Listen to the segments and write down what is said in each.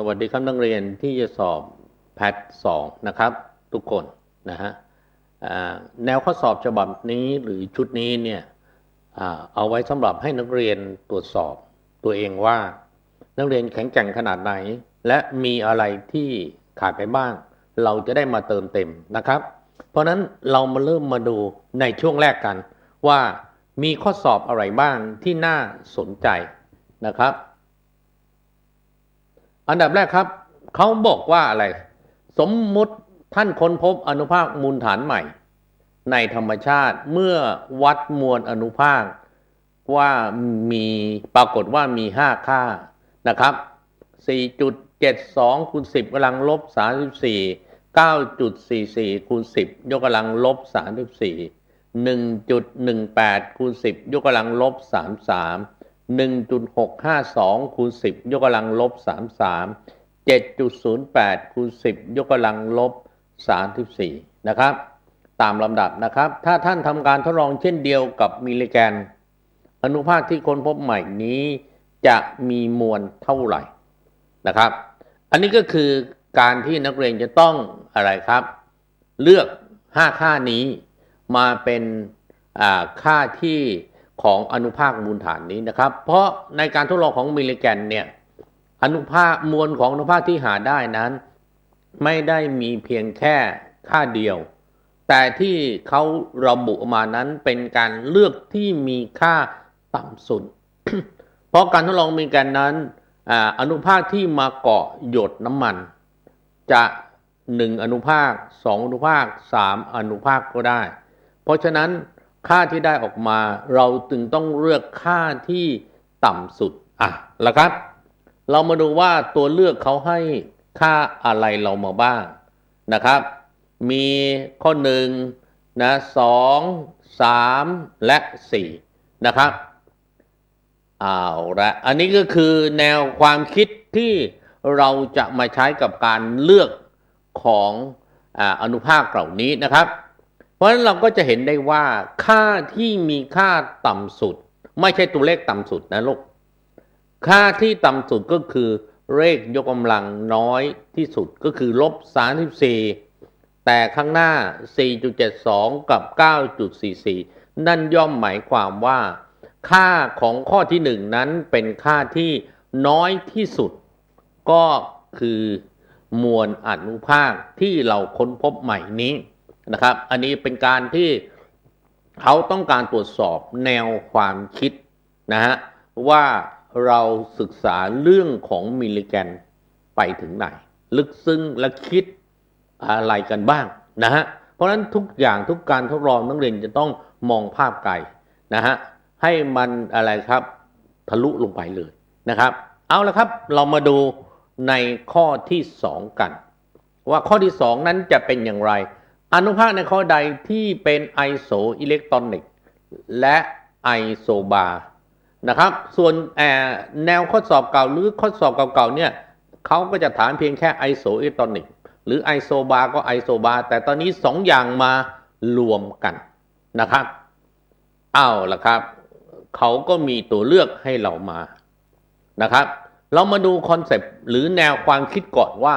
สวัสดีครับนักเรียนที่จะสอบแพทสองนะครับ ทุกคนนะฮะแนวข้อสอบฉบับนี้หรือชุดนี้เนี่ยอเอาไว้สำหรับให้นักเรียนตรวจสอบตัวเองว่า นักเรียนแข็งแกร่งขนาดไหน และมีอะไรที่ขาดไปบ้าง เราจะได้มาเติมเต็มนะครับ เพราะฉะนั้นเรามาเริ่มมาดูในช่วงแรกกัน ว่ามีข้อสอบอะไรบ้างที่น่าสนใจนะครับ อันดับแรกครับ เขาบอกว่าอะไร สมมุติท่านค้นพบอนุภาคมูลฐานใหม่ ในธรรมชาติเมื่อวัดมวลอนุภาคว่ามีปรากฏว่ามี 5 ค่านะครับ 4.72คูณ10กำลังลบ 34 9.44คูณ10 ยกกำลังลบ 34 1.18คูณ10 ยกกำลังลบ 33 1.652คูณ10 ยกกำลังลบ 33 7.08คูณ10 ยกกำลังลบ 34 นะครับ ตามลำดับนะครับ ถ้าท่านทำการทดลองเช่นเดียวกับมิลลิแกน อนุภาคที่ค้นพบใหม่นี้จะมีมวลเท่าไหร่นะครับ อันนี้ก็คือการที่นักเรียนจะต้องอะไรครับ เลือก 5 ค่านี้มาเป็นอ่าค่าที่ ของอนุภาคมูลฐานนี้นะครับ เพราะในการทดลองของมิลลิแกนเนี่ยอนุภาคมวลของอนุภาคที่หาได้นั้น ไม่ได้มีเพียงแค่ค่าเดียว แต่ที่เขาระบุมานั้นเป็นการเลือกที่มีค่าต่ำสุด เพราะการทดลองมีกันนั้นอาอนุภาคที่มาเกาะหยดน้ำมัน จะหนึ่งอนุภาคสองอนุภาคสามอนุภาคก็ได้ เพราะฉะนั้น ค่าที่ได้ออกมา เราจึงต้องเลือกค่าที่ต่ำสุดอะแล้วครับ เรามาดูว่าตัวเลือกเขาให้ค่าอะไรเรามาบ้างนะครับ มีข้อหนึ่งนะสองสามและสี่นะครับเอาละอันนี้ก็คือแนวความคิดที่เราจะมาใช้กับการเลือกของออนุภาคเหล่านี้นะครับ เพราะฉะนั้นเราก็จะเห็นได้ว่าค่าที่มีค่าต่ำสุด ไม่ใช่ตัวเลขต่ำสุดนะลูกค่าที่ต่ำสุดก็คือเลขยกกำลังน้อยที่สุดก็คือลบ34แต่ข้างหน้า 4.72 กับ 9.44 นั่นย่อมหมายความว่า ค่าของข้อที่หนึ่งนั้นเป็นค่าที่น้อยที่สุด ก็คือมวลอนุภาคที่เราค้นพบใหม่นี้ นะครับ อันนี้เป็นการที่เขาต้องการตรวจสอบแนวความคิดนะฮะว่าเราศึกษาเรื่องของมิลลิแกนไปถึงไหน ลึกซึ้งและคิดอะไรกันบ้างนะฮะเพราะฉะนั้นทุกอย่างทุกการทดลองนักเรียนจะต้องมองภาพไกลนะฮะให้มันอะไรครับทะลุลงไปเลยนะครับ เอาละครับเรามาดูในข้อที่ 2 กัน ว่าข้อที่ 2 นั้นจะเป็นอย่างไร อนุภาคในข้อใดที่เป็นไอโซอิเล็กตรอนิกและไอโซบาร์นะครับ ส่วนแนวข้อสอบเก่าหรือข้อสอบเก่าๆเนี่ยเขาก็จะถามเพียงแค่ไอโซอิเล็กตรอนิกหรือไอโซบาร์ก็ไอโซบาร์แต่ตอนนี้2อย่างมารวมกันนะครับเอาละครับ เขาก็มีตัวเลือกให้เรามานะครับ เรามาดูคอนเซปต์หรือแนวความคิดก่อนว่า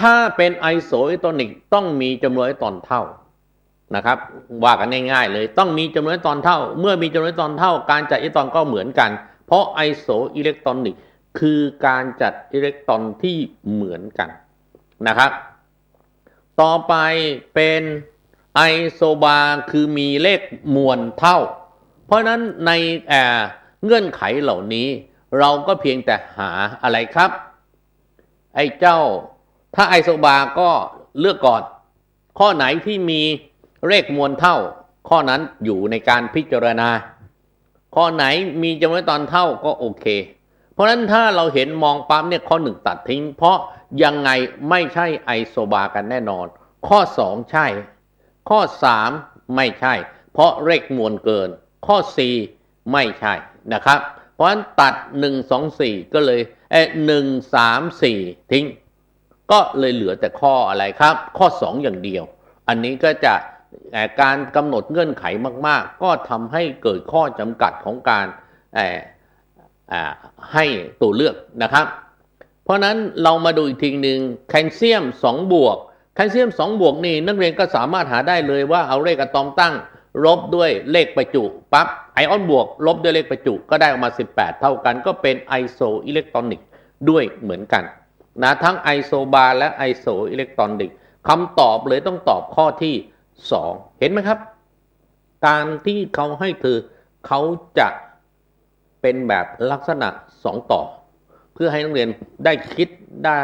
ถ้าเป็นไอโซอิเล็กตรอนิกต้องมีจำนวนอิเล็กตรอนเท่านะครับ ว่ากันง่ายๆ เลยต้องมีจำนวนอิเล็กตรอนเท่า เมื่อมีจำนวนอิเล็กตรอนเท่า การจัดอิเล็กตรอนก็เหมือนกัน เพราะไอโซอิเล็กตรอนิกคือการจัดอิเล็กตรอนที่เหมือนกันนะครับ ต่อไปเป็นไอโซบาคือมีเลขมวลเท่า เพราะนั้นในเงื่อนไขเหล่านี้ เราก็เพียงแต่หาอะไรครับ ไอ้เจ้า ถ้าไอโซบาร์ก็เลือกก่อน ข้อไหนที่มีเลขมวลเท่า ข้อนั้นอยู่ในการพิจารณา ข้อไหนมีจำนวนตอนเท่าก็โอเค เพราะฉะนั้นถ้าเราเห็นมองปั๊มเนี่ยข้อหนึ่งตัดทิ้ง เพราะยังไงไม่ใช่ไอโซบาร์กันแน่นอน ข้อสองใช่ ข้อสามไม่ใช่ เพราะเลขมวลเกิน ข้อสี่ไม่ใช่นะครับ เพราะฉะนั้นตัดหนึ่งสองสี่ก็เลยเอหนึ่งสามสี่ทิ้ง ก็เลยเหลือแต่ข้ออะไรครับ ข้อ 2 อย่างเดียว อันนี้ก็จะการกำหนดเงื่อนไขมาก ๆ ก็ทำให้เกิดข้อจำกัดของการให้ตัวเลือกนะครับ เพราะฉะนั้นเรามาดูอีกทีหนึ่งแคลเซียม 2 บวก แคลเซียม 2 บวกนี่นักเรียนก็สามารถหาได้เลยว่าเอาเลขอะตอมตั้งลบด้วยเลขประจุปั๊บไอออนบวก ลบด้วยเลขประจุก็ได้ออกมา 18 เท่ากันก็เป็นไอโซอิเล็กตรอนิกด้วยเหมือนกัน นะทั้งไอโซบาและไอโซอิเล็กตรอนิกคำตอบเลยต้องตอบข้อที่ 2 เห็นไหมครับ การที่เขาให้คือเขาจะเป็นแบบลักษณะ 2 ต่อ เพื่อให้นักเรียนได้คิดได้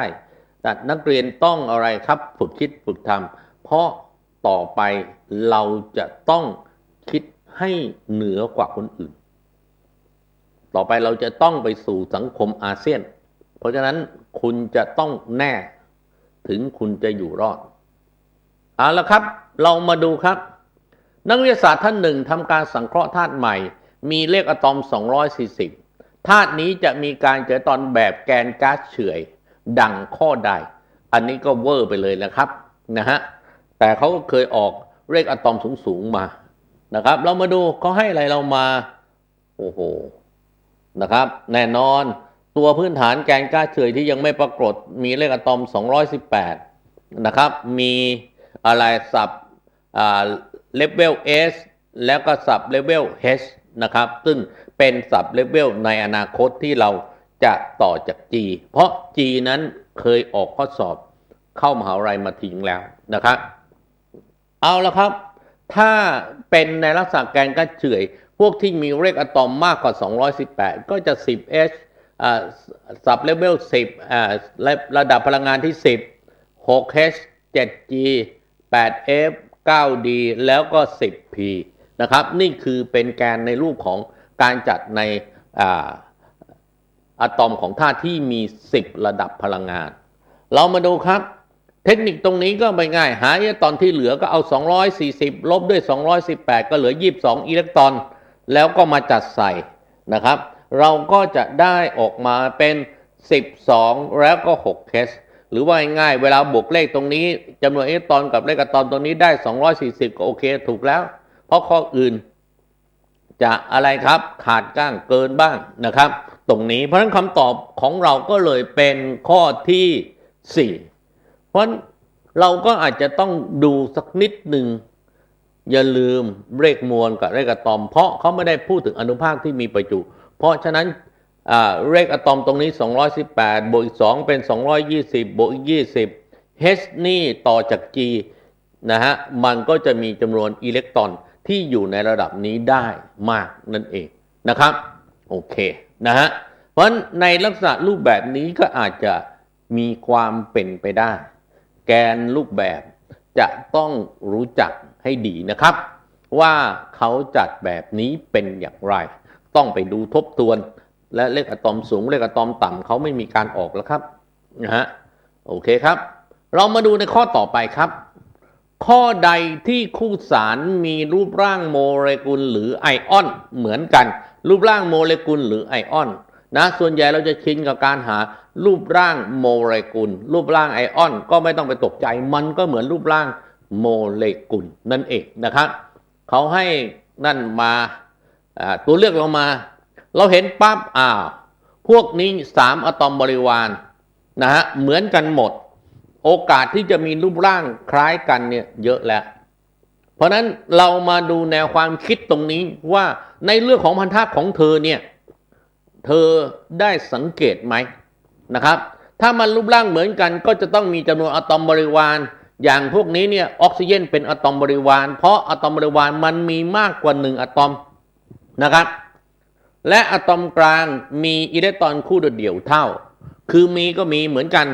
แต่นักเรียนต้องอะไรครับฝึกคิดฝึกทำเพราะต่อไปเราจะต้องคิดให้เหนือกว่าคนอื่น ต่อไปเราจะต้องไปสู่สังคมอาเซียน เพราะฉะนั้นคุณจะต้องแน่ถึงคุณจะอยู่รอด เอาละครับ เรามาดูครับ นักวิทยาศาสตร์ท่านหนึ่งทำการสังเคราะห์ธาตุใหม่ มีเลขอะตอม 240ธาตุนี้จะมีการเจอตอนแบบแกนก๊าซเฉื่อย ดังข้อใด อันนี้ก็เวอร์ไปเลยนะครับนะฮะแต่เขาก็เคยออกเลขอะตอมสูงๆมานะครับ เรามาดูเขาให้อะไรเรามา โอ้โหนะครับ แน่นอน ตัวพื้นฐานแกนก๊าเฉยที่ยังไม่ปรากฏ มีเลขอะตอม 218 นะครับ มีอะไรสับเลเวล S แล้วก็สับเลเวล H นะครับ ซึ่งเป็นสับเลเวลในอนาคตที่เราจะต่อจาก G เพราะ G นั้นเคยออกข้อสอบเข้ามหาวิทยาลัยมาทิ้งแล้วนะครับ เอาละครับ ถ้าเป็นในลักษณะแกนก๊าเฉยพวกที่มีเลขอะตอมมากกว่า 218 ก็จะ 10H สับเลเวล10อ่าระระดับพลังงานที่10 6H 7G 8F 9D แล้วก็ 10P นะครับ นี่คือเป็นแกนในรูปของการจัดในอาอะตอมของธาตุที่มี 10 ระดับพลังงาน เรามาดูครับ เทคนิคตรงนี้ก็ไม่ง่าย หาอิเล็กตรอนที่เหลือก็เอา 240 ลบด้วย 218 ก็เหลือ 22 อิเล็กตรอน แล้วก็มาจัดใส่นะครับ เราก็จะได้ออกมาเป็น 12 แล้วก็6เคสหรือว่าง่ายๆเวลาบวกเลขตรงนี้จำนวนอิเล็กตรอนกับเลขอะตอมตรงนี้ได้ 240 ก็โอเคถูกแล้ว เพราะข้ออื่นจะอะไรครับขาดก้างเกินบ้างนะครับ ตรงนี้เพราะฉะนั้นคำตอบของเราก็เลยเป็นข้อที่ 4 เพราะเราก็อาจจะต้องดูสักนิดหนึ่งอย่าลืมเลขมวลกับเลขอะตอม เพราะเขาไม่ได้พูดถึงอนุภาคที่มีประจุ เพราะฉะนั้นเลขอะตอมตรงนี้ 218 บวกอีก 2 เป็น 220 บวกอีก 20 H นี่ต่อจาก G นะฮะ มันก็จะมีจำนวนอิเล็กตรอนที่อยู่ในระดับนี้ได้มากนั่นเองนะครับ โอเคนะฮะ เพราะในลักษณะรูปแบบนี้ก็อาจจะมีความเป็นไปได้ แกนรูปแบบจะต้องรู้จักให้ดีนะครับ ว่าเขาจัดแบบนี้เป็นอย่างไร ต้องไปดูทบทวน และเลขอะตอมสูงเลขอะตอมต่ำเขาไม่มีการออกแล้วครับนะฮะโอเคครับ เรามาดูในข้อต่อไปครับ ข้อใดที่คู่สารมีรูปร่างโมเลกุลหรือไอออนเหมือนกัน รูปร่างโมเลกุลหรือไอออนนะส่วนใหญ่เราจะชินกับการหารูปร่างโมเลกุล รูปร่างไอออน ก็ไม่ต้องไปตกใจ มันก็เหมือนรูปร่างโมเลกุลนั่นเองนะครับเขาให้นั่นมา ตัวเลือกเรามา เราเห็นปั๊บอ้าวพวกนี้สามอะตอมบริวารนะฮะเหมือนกันหมด โอกาสที่จะมีรูปร่างคล้ายกันเนี่ยเยอะแล้ว เพราะฉะนั้นเรามาดูแนวความคิดตรงนี้ว่าในเรื่องของพันธะของเธอเนี่ยเธอได้สังเกตไหมนะครับ ถ้ามันรูปร่างเหมือนกันก็จะต้องมีจำนวนอะตอมบริวาร อย่างพวกนี้เนี่ยออกซิเจนเป็นอะตอมบริวาร เพราะอะตอมบริวารมันมีมากกว่าหนึ่งอะตอม นะครับ และอะตอมกลางมีอิเล็กตรอนคู่เดี่ยวเท่า คือมีก็มีเหมือนกัน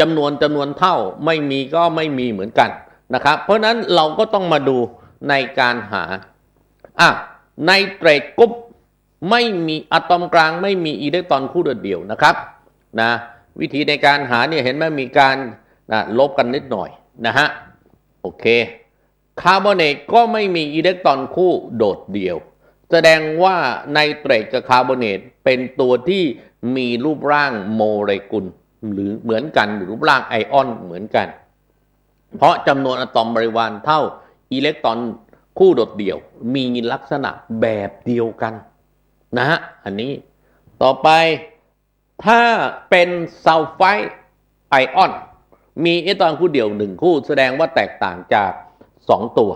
จำนวนจำนวนเท่าไม่มีก็ไม่มีเหมือนกันนะครับ เพราะฉะนั้นเราก็ต้องมาดูในการหาอะในเตรดกรุ๊ปไม่มีอะตอมกลางไม่มีอิเล็กตรอนคู่เดี่ยวนะครับนะวิธีในการหาเนี่ยเห็นไหมมีการนะลบกันนิดหน่อยนะฮะโอเคคาร์บอเนตก็ไม่มีอิเล็กตรอนคู่โดดเดี่ยว แสดงว่าไนเตรตกับคาร์บอเนตเป็นตัวที่มีรูปร่างโมเลกุล หรือเหมือนกันหรือรูปร่างไอออนเหมือนกัน เพราะจำนวนอะตอมบริวารเท่าอิเล็กตรอนคู่โดดเดี่ยว มีลักษณะแบบเดียวกันนะฮะอันนี้ต่อไปถ้าเป็นซัลไฟด์ไอออน มีอิเล็กตรอนคู่เดียวหนึ่งคู่ แสดงว่าแตกต่างจากสองตัว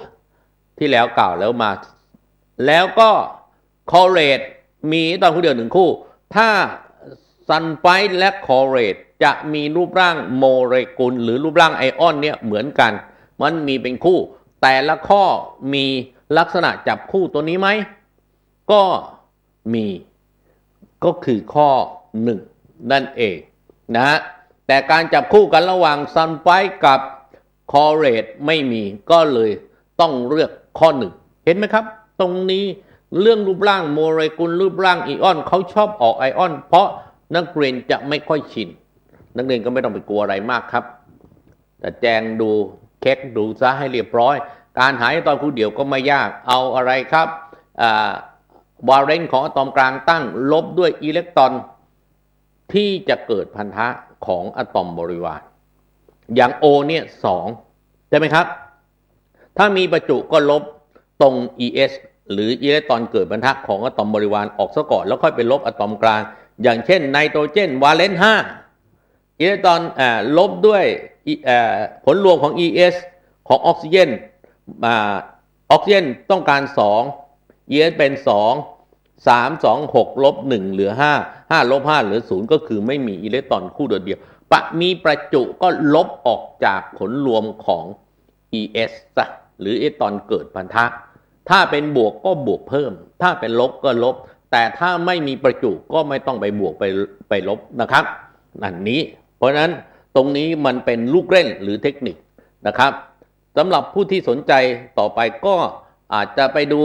ที่แล้วกล่าวแล้วมา แล้วก็คอเรตมีตอนคู่เดียวหนึ่งคู่ ถ้าซันไฟด์และคอเรตจะมีรูปร่างโมเลกุล หรือรูปร่างไอออนเนี่ยเหมือนกัน มันมีเป็นคู่ แต่ละข้อมีลักษณะจับคู่ตัวนี้ไหม ก็มีก็คือข้อหนึ่งนั่นเองนะฮะแต่การจับคู่กันระหว่างซันไฟกับคอเรตไม่มีก็เลยต้องเลือกข้อหนึ่งเห็นไหมครับ ตรงนี้เรื่องรูปร่างโมเลกุลรูปร่างอีออนเขาชอบออกไอออน เพราะนักเรียนจะไม่ค่อยชิน นักเรียนก็ไม่ต้องไปกลัวอะไรมากครับ แต่แจงดูเช็คดูซะให้เรียบร้อย การหาอิเล็กตอนคู่เดียวก็ไม่ยากเอาอะไรครับวาเรนของอะตอมกลางตั้ง ลบด้วยอิเล็กตรอน ที่จะเกิดพันธะของอะตอมบริวาร อย่าง O เนี่ยสองใช่ไหมครับ ถ้ามีประจุก็ลบ รง ES หรืออิเล็กตรอนเกิดพันธะของอะตอมบริวารออกซะก่อนแล้วค่อยไปลบอะตอมกลาง อย่างเช่นไนโตรเจนวาเลนต์5อิเล็กตรอนลบด้วยผลรวมของ ES ของออกซิเจนอออกซิเจนต้องการ 2 ES เป็น 2 3 2 6ลบ1เหลือ 5 5ลบ5เหลือ 0 ก็คือไม่มีอิเล็กตรอนคู่โดดเดียวปะมีประจุก็ลบออกจากผลรวมของ ES ซะหรืออิเล็กตรอนเกิดพันธะ ถ้าเป็นบวกก็บวกเพิ่ม ถ้าเป็นลบก็ลบ แต่ถ้าไม่มีประจุก็ไม่ต้องไปบวกไปไปลบนะครับอันนี้ เพราะฉะนั้นตรงนี้มันเป็นลูกเล่นหรือเทคนิคนะครับสำหรับผู้ที่สนใจต่อไปก็อาจจะไปดู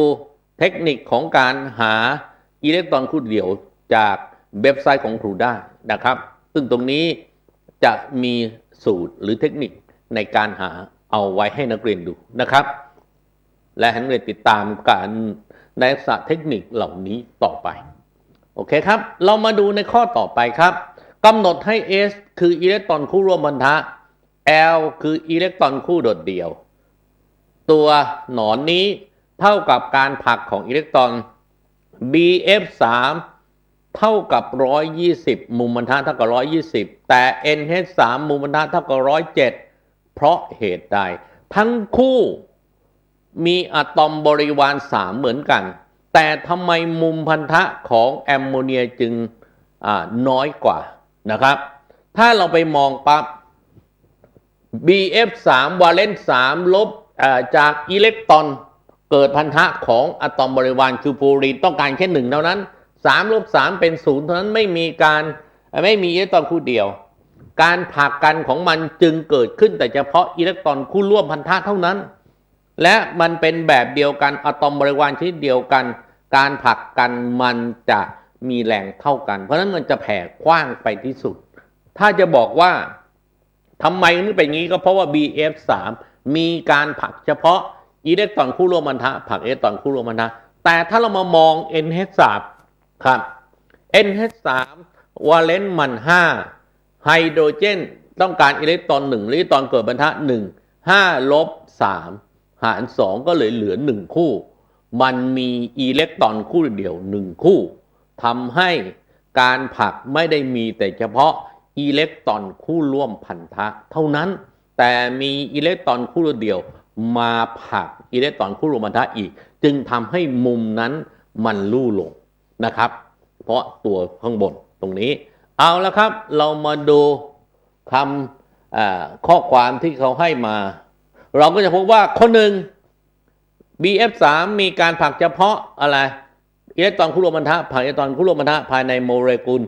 เทคนิคของการหาอิเล็กตรอนคู่เดี่ยวจากเว็บไซต์ของครูได้นะครับ ซึ่งตรงนี้จะมีสูตรหรือเทคนิคในการหาเอาไว้ให้นักเรียนดูนะครับ และให้นักเรียนติดตามการในศาสตร์เทคนิคเหล่านี้ต่อไป โอเคครับ เรามาดูในข้อต่อไปครับกำหนดให้ S คืออิเล็กตรอนคู่ร่วมพันธะ L คืออิเล็กตรอนคู่โดดเดี่ยว ตัวหนอนนี้เท่ากับการผลักของอิเล็กตรอน BF3 เท่ากับ 120 มุมพันธะเท่ากับ 120 แต่ NH3 มุมพันธะเท่ากับ 107 เพราะเหตุใด ทั้งคู่ มีอะตอมบริวาร3เหมือนกัน แต่ทำไมมุมพันธะของแอมโมเนียจึงน้อยกว่านะครับ ถ้าเราไปมองปับ๊บ BF3 วาเลนต์3ลบจากอิเล็กตรอนเกิดพันธะของอะตอมบริวารคือฟูรีนต้องการแค่หนึ่งเท่านั้น3ลบ3เป็นศูนย์เท่านั้นไม่มีการไม่มีอิเล็กตรอนคู่เดียว การผลักกันของมันจึงเกิดขึ้นแต่เฉพาะอิเล็กตรอนคู่ร่วมพันธะเท่านั้น และมันเป็นแบบเดียวกันอะตอมบริวารชนิดเดียวกัน การผลักกันมันจะมีแรงเท่ากัน เพราะฉะนั้นมันจะแผ่กว้างไปที่สุด ถ้าจะบอกว่าทำไมมันเป็นงี้ก็เพราะว่า BF3 มีการผลักเฉพาะอิเล็กตรอนคู่รวมพันธะผลักอิเล็กตรอนคู่รวมพันธะแต่ถ้าเรามามอง NH3 ครับ NH3 วาเลนต์มัน 5 ไฮโดรเจน ต้องการอิเล็กตรอน1อิเล็กตรอนเกิดพันธะ1 5ลบ3 หาร2ก็เลยเหลือ1คู่ มันมีอิเล็กตรอนคู่เดียว1คู่ทำให้การผักไม่ได้มีแต่เฉพาะอิเล็กตรอนคู่ร่วมพันธะ เท่านั้น แต่มีอิเล็กตรอนคู่เดียวมาผักอิเล็กตรอนคู่ร่วมพันธะอีก จึงทำให้มุมนั้นมันลู่ลงนะครับ เพราะตัวข้างบนตรงนี้ เอาละครับ เรามาดูคำข้อความที่เขาให้มา เราก็จะพบว่าข้อหนึ่ง BF3 มีการผักเฉพาะอะไรอิเล็กตรอนคู่ร่วมพันธะผักอิเล็กตรอนคู่ร่วมพันธะภายในโมเลกุล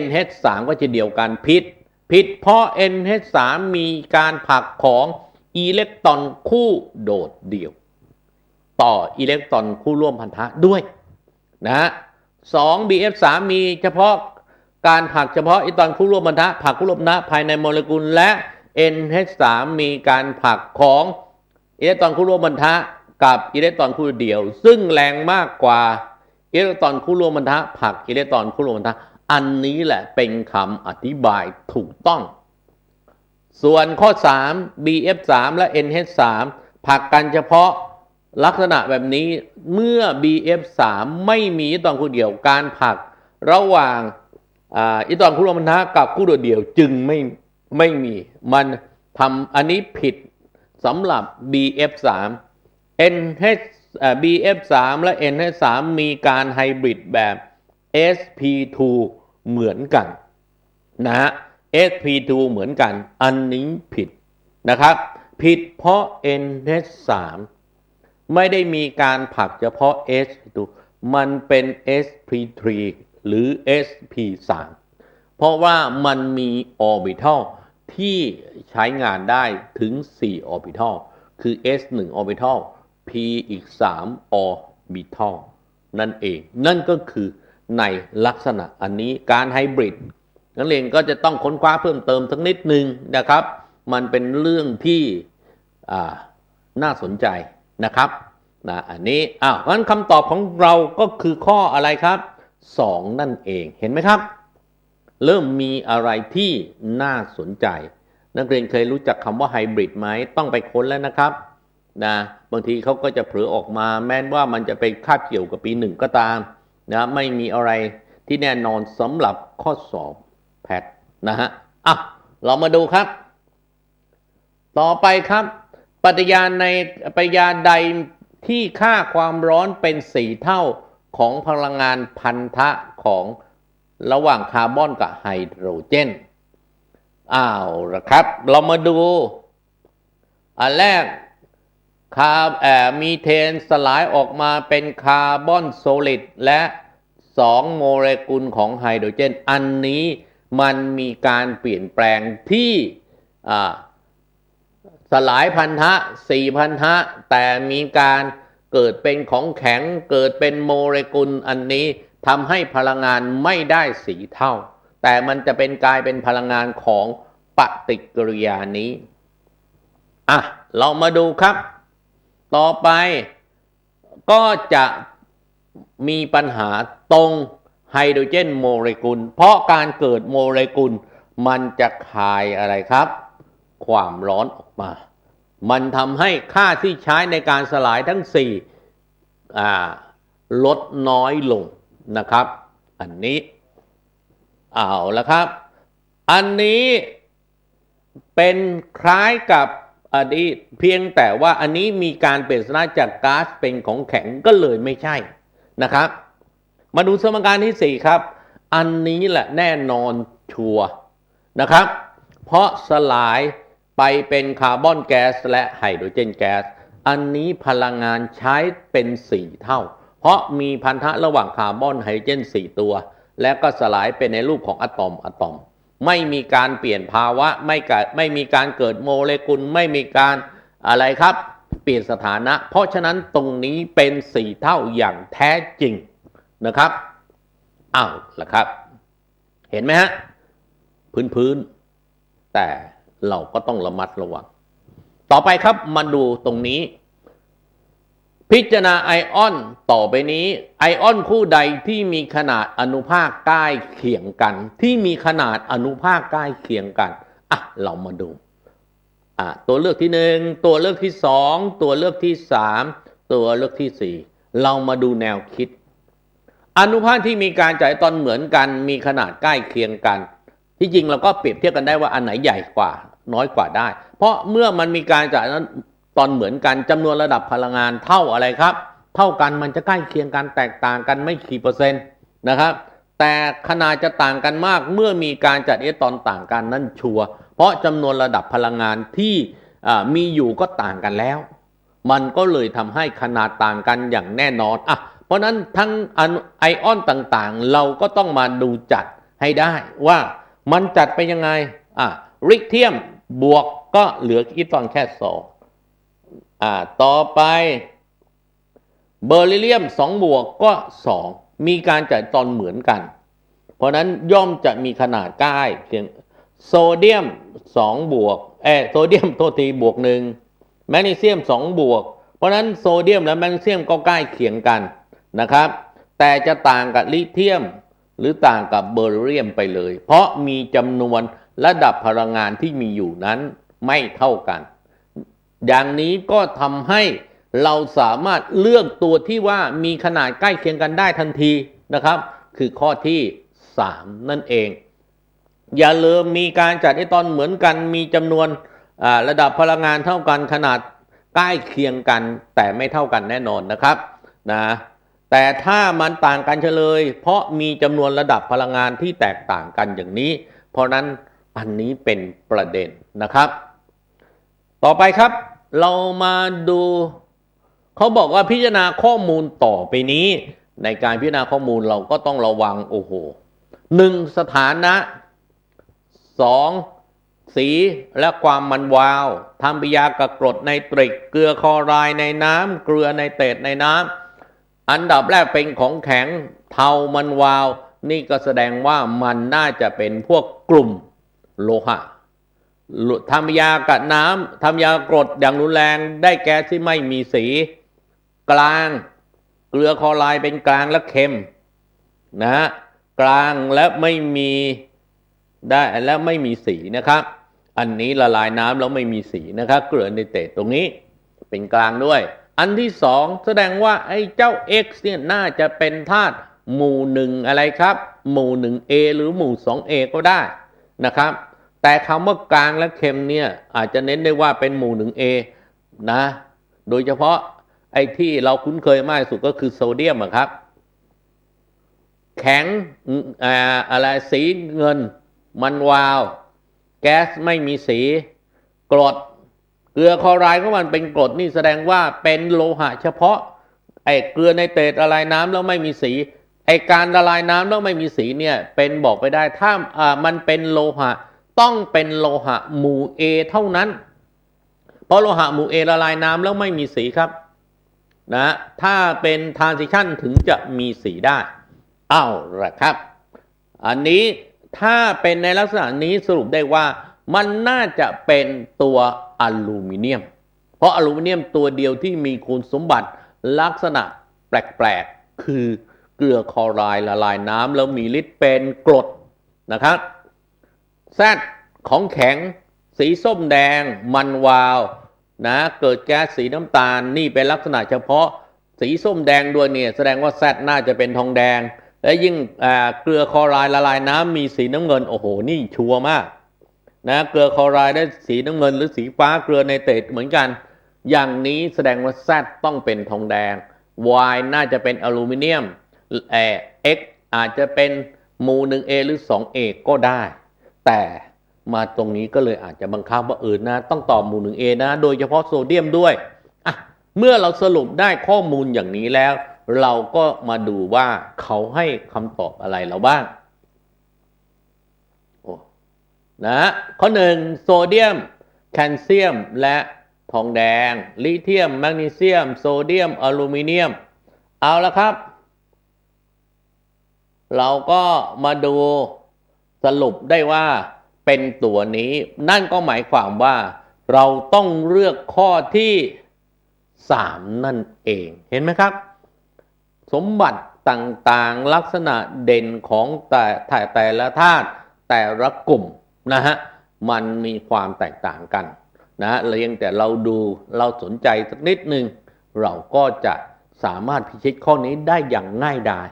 NH3 ก็จะเดียวกันผิดผิดเพราะ NH3 มีการผักของอิเล็กตรอนคู่โดดเดี่ยว ต่ออิเล็กตรอนคู่ร่วมพันธะด้วยนะฮะสอง BF3 มีเฉพาะการผักเฉพาะอิเล็กตรอนคู่ร่วมพันธะผักคู่ร่วมพันธะภายในโมเลกุลและ NH3 มีการผลักของอิเล็กตรอนคู่ร่วมพันธะกับอิเล็กตรอนคู่เดี่ยว ซึ่งแรงมากกว่าอิเล็กตรอนคู่ร่วมพันธะผลักอิเล็กตรอนคู่ร่วมพันธะอันนี้แหละเป็นคำอธิบายถูกต้อง ส่วนข้อ 3 BF3 และ NH3 ผลักกันเฉพาะลักษณะแบบนี้เมื่อ BF3 ไม่มีตอนคู่เดียวการผลักระหว่างอิเล็กตรอนคู่ร่วมพันธะกับคู่โดดเดี่ยวจึงไม่ ไม่มี มันทำอันนี้ผิดสำหรับ BF3 NH BF3 และ NH3 มีการไฮบริดแบบ sp2 เหมือนกันนะฮะ sp2 เหมือนกัน อันนี้ผิดนะครับ ผิดเพราะ NH3 ไม่ได้มีการผักเฉพาะ sp2 มันเป็น sp3 หรือ sp3 เพราะว่ามันมีออร์บิทัล ที่ใช้งานได้ถึง4ออร์บิทัลคือ s 1ออร์บิทัล p อีก3ออร์บิทัลนั่นเอง นั่นก็คือในลักษณะอันนี้การไฮบริดนักเรียนก็จะต้องค้นคว้าเพิ่มเติมสักนิดหนึ่งนะครับ มันเป็นเรื่องที่น่าสนใจนะครับนะอันนี้อ้าวงั้นคำตอบของเราก็คือข้ออะไรครับ 2 นั่นเองเห็นไหมครับ เริ่มมีอะไรที่น่าสนใจ นักเรียนเคยรู้จักคำว่าไฮบริดไหมต้องไปค้นแล้วนะครับนะบางทีเขาก็จะเผลอออกมาแม้ว่ามันจะไปคาบเกี่ยวกับปีหนึ่งก็ตามนะไม่มีอะไรที่แน่นอนสำหรับข้อสอบแพทนะฮะอะเรามาดูครับ ต่อไปครับ ปฏิญาณในปฏิญาณใดที่ค่าความร้อนเป็นสี่เท่าของพลังงานพันธะของ ระหว่างคาร์บอนกับไฮโดรเจนอ้าวละครับ เรามาดู อันแรกคาร์แอมีเทนสลายออกมาเป็นคาร์บอนโซลิดและ2โมเลกุลของไฮโดรเจน อันนี้มันมีการเปลี่ยนแปลงที่สลายพันธะสี่พันธะ แต่มีการเกิดเป็นของแข็งเกิดเป็นโมเลกุลอันนี้ ทำให้พลังงานไม่ได้สีเท่า แต่มันจะเป็นกลายเป็นพลังงานของปฏิกิริยานี้อะเรามาดูครับ ต่อไปก็จะมีปัญหาตรงไฮโดรเจนโมเลกุล เพราะการเกิดโมเลกุล มันจะคายอะไรครับ ความร้อนออกมา มันทำให้ค่าที่ใช้ในการสลายทั้ง4อ่าลดน้อยลง นะครับ อันนี้ เอาละครับ อันนี้เป็นคล้ายกับอดีตเพียงแต่ว่าอันนี้มีการเปลี่ยนสถานะจากก๊าซเป็นของแข็งก็เลยไม่ใช่นะครับ มาดูสมการที่ 4 ครับ อันนี้แหละแน่นอนชัวนะครับ เพราะสลายไปเป็นคาร์บอนแก๊สและไฮโดรเจนแก๊สอันนี้พลังงานใช้เป็น 4 เท่า เพราะมีพันธะระหว่างคาร์บอนไฮโดรเจน 4 ตัว และก็สลายเป็นในรูปของอะตอมอะตอม ไม่มีการเปลี่ยนภาวะไม่เกิดไม่มีการเกิดโมเลกุลไม่มีการอะไรครับ เปลี่ยนสถานะ เพราะฉะนั้นตรงนี้เป็น4เท่าอย่างแท้จริงนะครับอ้าวละครับ เห็นไหมฮะพื้นพื้นๆแต่เราก็ต้องระมัดระวัง ต่อไปครับมาดูตรงนี้ พิจารณาไอออนต่อไปนี้ ไอออนคู่ใดที่มีขนาดอนุภาคใกล้เคียงกัน ที่มีขนาดอนุภาคใกล้เคียงกันอะเรามาดูอะตัวเลือกที่หนึ่งตัวเลือกที่สองตัวเลือกที่สามตัวเลือกที่สี่เรามาดูแนวคิด อนุภาคที่มีการจ่ายตอนเหมือนกัน มีขนาดใกล้เคียงกัน ที่จริงเราก็เปรียบเทียบกันได้ว่าอันไหนใหญ่กว่าน้อยกว่าได้ เพราะเมื่อมันมีการจ่าย ตอนเหมือนกันจำนวนระดับพลังงานเท่าอะไรครับ เท่ากันมันจะใกล้เคียงกันแตกต่างกันไม่กี่เปอร์เซ็นต์นะครับ แต่ขนาดจะต่างกันมากเมื่อมีการจัดอิเล็กตอนต่างกันนั่นชัวร์เพราะจำนวนระดับพลังงานที่มีอยู่ก็ต่างกันแล้ว มันก็เลยทำให้ขนาดต่างกันอย่างแน่นอนอะเพราะนั้นทั้งไอออนต่างๆ เราก็ต้องมาดูจัดให้ได้ว่ามันจัดไปยังไงอะริกเทียมบวกก็เหลืออิเล็กตรอนแค่สอง อ่าต่อไปเบอร์ลิเลียม 2 บวกก็ 2 มีการจัดตอนเหมือนกัน เพราะนั้นย่อมจะมีขนาดใกล้เคียงโซเดียม 2 บวกเอโซเดียมโทษทีบวกหนึ่งแมกนีเซียม 2 บวก เพราะนั้นโซเดียมและแมกนีเซียมก็ใกล้เคียงกันนะครับ แต่จะต่างกับลิเธียมหรือต่างกับเบอร์เรียมไปเลย เพราะมีจำนวนระดับพลังงานที่มีอยู่นั้นไม่เท่ากัน อย่างนี้ก็ทำให้เราสามารถเลือกตัวที่ว่ามีขนาดใกล้เคียงกันได้ทันทีนะครับ คือข้อที่ 3 นั่นเอง อย่าลืมมีการจัดอิเล็กตรอนเหมือนกันมีจำนวนระดับพลังงานเท่ากันขนาดใกล้เคียงกันแต่ไม่เท่ากันแน่นอนนะครับนะแต่ถ้ามันต่างกันเฉลย เพราะมีจำนวนระดับพลังงานที่แตกต่างกันอย่างนี้ เพราะนั้นอันนี้เป็นประเด็นนะครับ ต่อไปครับ เรามาดูเขาบอกว่าพิจารณาข้อมูลต่อไปนี้ ในการพิจารณาข้อมูลเราก็ต้องระวังโอ้โหหนึ่งสถานะสองสีและความมันวาวทำปิยากับกรดไนตริก เกลือคลอรด์ในน้ำเกลือไนเตรตในน้ำอันดับแรกเป็นของแข็งเทามันวาว นี่ก็แสดงว่ามันน่าจะเป็นพวกกลุ่มโลหะ ทำยากับน้ำทำยากรดอย่างรุนแรงได้แก๊สที่ไม่มีสี กลาง เกลือคลอไรด์เป็นกลางและเค็มนะฮะกลางและไม่มีได้และไม่มีสีนะครับ อันนี้ละลายน้ำแล้วไม่มีสีนะครับ เกลือในเตตตรงนี้เป็นกลางด้วย อันที่สองแสดงว่าไอ้เจ้า X เนี่ยน่าจะเป็นธาตุหมู่หนึ่งอะไรครับ หมู่หนึ่ง A หรือหมู่ 2A ก็ได้นะครับ แต่คำว่ากลางและเค็มเนี่ยอาจจะเน้นได้ว่าเป็นหมู่หนึ่ง A นะ โดยเฉพาะไอ้ที่เราคุ้นเคยมากที่สุดก็คือโซเดียมครับ แข็งอะไรสีเงิน มันวาว แก๊สไม่มีสี กรด เกลือคลอไรด์ของมันเป็นกรดนี่แสดงว่าเป็นโลหะเฉพาะไอ้เกลือในเตรตละลายน้ำแล้วไม่มีสีไอ้การละลายน้ำแล้วไม่มีสีเนี่ยเป็นบอกไปได้ถ้าอ่ามันเป็นโลหะ ต้องเป็นโลหะหมู่ A เท่านั้น เพราะโลหะหมู่ A ละลายน้ำแล้วไม่มีสีครับนะถ้าเป็นทานซิชันถึงจะมีสีได้เอาละครับ อันนี้ถ้าเป็นในลักษณะนี้สรุปได้ว่ามันน่าจะเป็นตัวอลูมิเนียม เพราะอลูมิเนียมตัวเดียวที่มีคุณสมบัติลักษณะแปลกๆ คือเกลือคลอไรด์ละลายน้ำแล้วมีฤทธิ์เป็นกรดนะครับ แซดของแข็ง สีส้มแดง มันวาวนะเกิดแก๊สสีน้ำตาลนี่เป็นลักษณะเฉพาะสีส้มแดงด้วยเนี่ยแสดงว่าแซดน่าจะเป็นทองแดง และยิ่งเกลือคลอรด์ละลายน้ำมีสีน้ำเงินโอ้โหนี่ชัวร์มากนะเกลือคลอรด์ได้สีน้ำเงิน หรือสีฟ้าเกลือในเตรตเหมือนกัน อย่างนี้แสดงว่าแซดต้องเป็นทองแดง Y น่าจะเป็นอลูมิเนียมเออ X อาจจะเป็นหมู่ 1A หรือ 2A ก็ได้ แต่มาตรงนี้ก็เลยอาจจะบังคับว่าเออนะ ต้องตอบหมู่ 1A นะ โดยเฉพาะโซเดียมด้วยอะเมื่อเราสรุปได้ข้อมูลอย่างนี้แล้ว เราก็มาดูว่าเขาให้คำตอบอะไรเราบ้างโอ้นะข้อหนึ่งโซเดียม แคลเซียมและทองแดง ลิเธียม แมกนีเซียม โซเดียม อลูมิเนียม เอาละครับ เราก็มาดู รุปได้ว่าเป็นตัวนี้ นั่นก็หมายความว่า เราต้องเลือกข้อที่ 3 นั่นเองเห็นไหมครับ สมบัติต่างๆลักษณะเด่นของแต่แต่แต่ละธาตุแต่ละกลุ่มนะฮะมันมีความแตกต่างกันนะเรียงแต่เราดูเราสนใจสักนิดหนึ่งเราก็จะสามารถพิชิตข้อนี้ได้อย่างง่ายดาย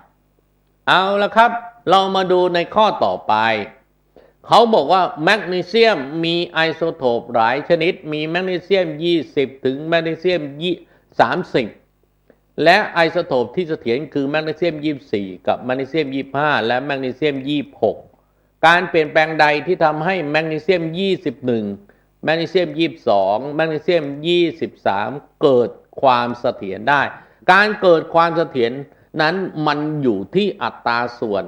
เอาละครับ เรามาดูในข้อต่อไป เขาบอกว่าแมกนีเซียมมีไอโซโทปหลายชนิด มีแมกนีเซียม 20 ถึงแมกนีเซียม 30 และไอโซโทปที่เสถียรคือแมกนีเซียม 24 กับแมกนีเซียม 25 และแมกนีเซียม 26 การเปลี่ยนแปลงใดที่ทำให้แมกนีเซียม 21 แมกนีเซียม 22 แมกนีเซียม 23 เกิดความเสถียรได้ การเกิดความเสถียรนั้นมันอยู่ที่อัตราส่วน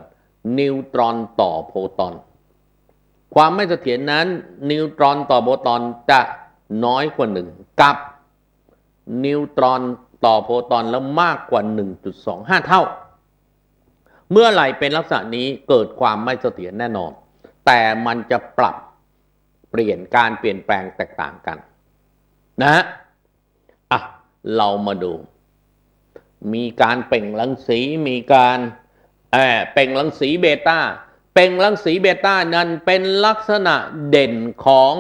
นิวตรอนต่อโพรตอน ความไม่เสถียรนั้น นิวตรอนต่อโพรตอนจะน้อยกว่าหนึ่งกับ นิวตรอนต่อโพรตอนแล้วมากกว่า 1.25 เท่า เมื่อไหร่เป็นลักษณะนี้เกิดความไม่เสถียรแน่นอน แต่มันจะปรับเปลี่ยนการเปลี่ยนแปลงแตกต่างกัน นะฮะอะเรามาดู มีการเปล่งรังสีมีการ เออเปล่งรังสีเบต้า เปล่งรังสีเบต้านั้นเป็นลักษณะเด่นของ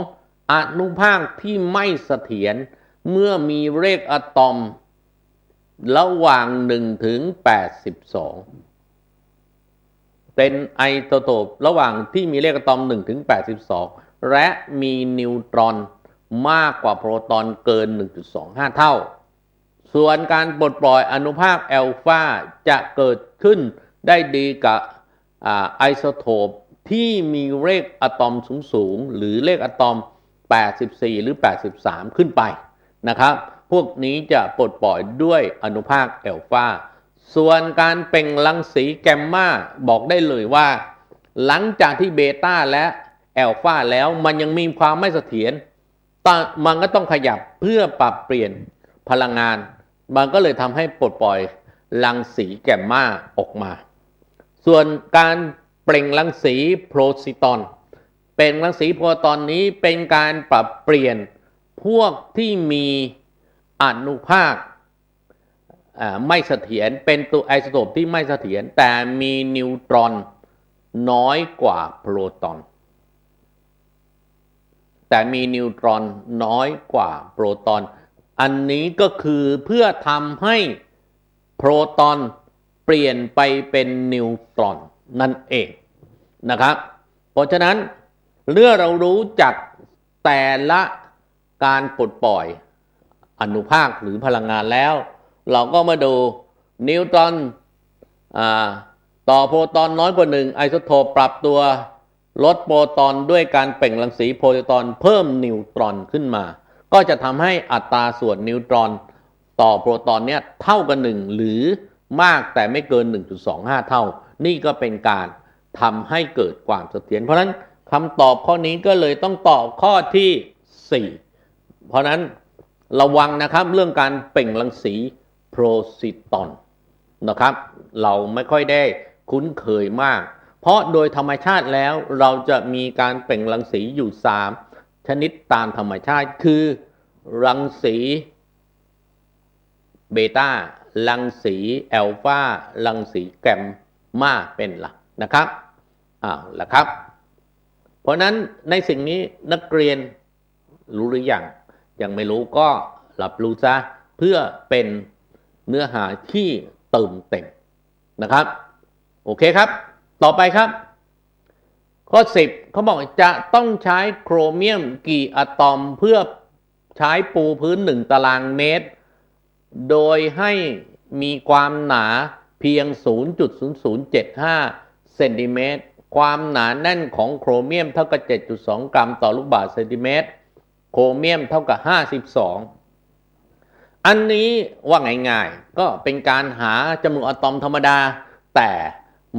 อนุภาคที่ไม่เสถียรเมื่อมีเลขอะตอม ระหว่าง1ถึง82 เป็นไอโซโทประหว่างที่มีเลขอะตอม1ถึง82 และมีนิวตรอนมากกว่าโปรตอนเกิน 1.25 เท่า ส่วนการปลดปล่อยอนุภาคแอลฟาจะเกิดขึ้น ได้ดีกับไอโซโทปที่มีเลขอะตอมสูงๆหรือเลขอะตอม 84 หรือ 83 ขึ้นไปนะครับ พวกนี้จะปลดปล่อยด้วยอนุภาคแอลฟาส่วนการเป่งรังสีแกมมาบอกได้เลยว่า หลังจากที่เบต้าและแอลฟาแล้วมันยังมีความไม่เสถียรมันก็ต้องขยับเพื่อปรับเปลี่ยนพลังงาน มันก็เลยทำให้ปลดปล่อยรังสีแกมมาออกมา ส่วนการเปล่งรังสีโพรซิตอน เป็นรังสีโพรตอนนี้เป็นการปรับเปลี่ยนพวกที่มีอนุภาคไม่เสถียรเป็นตัวไอโซโทปที่ไม่เสถียรแต่มีนิวตรอนน้อยกว่าโปรตอน แต่มีนิวตรอนน้อยกว่าโปรตอน อันนี้ก็คือเพื่อทำให้โปรตอน เปลี่ยนไปเป็นนิวตรอนนั่นเองนะครับ เพราะฉะนั้นเมื่อเรารู้จักแต่ละการปลดปล่อยอนุภาคหรือพลังงานแล้ว เราก็มาดูนิวตรอนอต่อโปรตอนน้อยกว่าหนึ่งไอโซโทปปรับตัวลดโปรตอนด้วยการเปล่งรังสีโพรตอนเพิ่มนิวตรอนขึ้นมา ก็จะทำให้อัตราส่วนนิวตรอน ต่อโปรตอนเนี้ยเท่ากันหนึ่งหรือ มากแต่ไม่เกิน 1.25 เท่า นี่ก็เป็นการทำให้เกิดความเสถียรเพราะนั้นคำตอบข้อนี้ก็เลยต้องตอบข้อที่ 4 เพราะฉะนั้นระวังนะครับเรื่องการเปล่งรังสีโพรซิตอนนะครับ เราไม่ค่อยได้คุ้นเคยมาก เพราะโดยธรรมชาติแล้วเราจะมีการเปล่งรังสีอยู่ 3 ชนิดตามธรรมชาติคือรังสีเบต้า รังสีแอลฟารังสีแกมมาเป็นหลักนะครับอ้าวละครับ เพราะฉะนั้นในสิ่งนี้นักเรียนรู้หรือยังยังไม่รู้ก็รับรู้ซะเพื่อเป็นเนื้อหาที่เติมเต็มนะครับ โอเคครับ ต่อไปครับ ข้อ 10เขาบอกจะต้องใช้โครเมียมกี่อะตอมเพื่อใช้ปูพื้น 1 ตารางเมตร โดยให้มีความหนาเพียง 0.0075 เซนติเมตร ความหนาแน่นของโครเมียมเท่ากับ 7.2 กรัมต่อลูกบาศก์เซนติเมตร โครเมียมเท่ากับ 52 อันนี้ว่าง่ายๆ ก็เป็นการหาจำนวนอะตอมธรรมดา แต่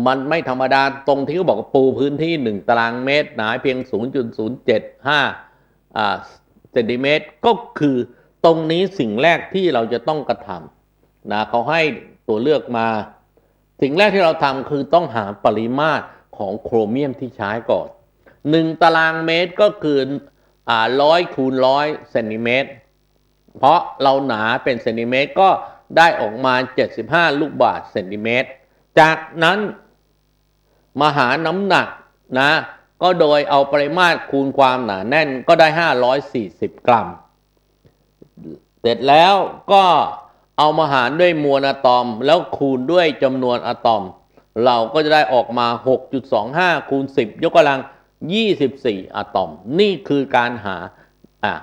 มันไม่ธรรมดาตรงที่เขาบอกปูพื้นที่ 1 ตารางเมตร หนาเพียง 0.075เซนติเมตร ก็คือ ตรงนี้สิ่งแรกที่เราจะต้องกระทำนะเขาให้ตัวเลือกมา สิ่งแรกที่เราทำคือต้องหาปริมาตรของโครเมียมที่ใช้ก่อน1ตารางเมตรก็คือร้อยคูณร้อยเซนติเมตร เพราะเราหนาเป็นเซนติเมตรก็ได้ออกมา 75 ลูกบาศก์เซนติเมตร จากนั้นมาหาน้ำหนักนะ ก็โดยเอาปริมาตรคูณความหนาแน่นก็ได้ 540 กรัม เสร็จแล้วก็เอามาหารด้วยมวลอะตอม แล้วคูณด้วยจำนวนอะตอม เราก็จะได้ออกมา 6.25 คูณ 10 ยกกำลัง 24 อะตอม นี่คือการหาอะ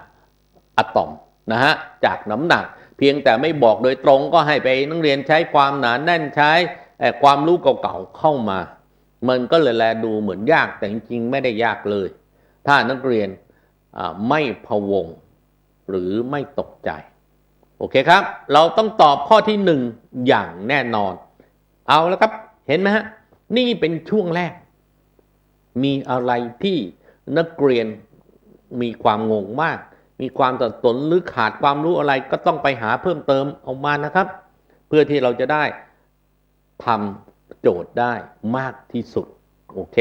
อะตอมนะฮะจากน้ำหนัก เพียงแต่ไม่บอกโดยตรงก็ให้ไปนักเรียนใช้ความหนาแน่นใช้ความรู้เก่าๆเข้ามา มันก็เลยแลดูเหมือนยากแต่จริงๆไม่ได้ยากเลย ถ้านักเรียนไม่พะวง หรือไม่ตกใจ โอเคครับ เราต้องตอบข้อที่หนึ่งอย่างแน่นอน เอาแล้วครับเห็นไหมฮะ นี่เป็นช่วงแรก มีอะไรที่นักเรียนมีความงงมาก มีความตัดสนหรือขาดความรู้อะไรก็ต้องไปหาเพิ่มเติมออกมานะครับ เพื่อที่เราจะได้ทำโจทย์ได้มากที่สุด โอเค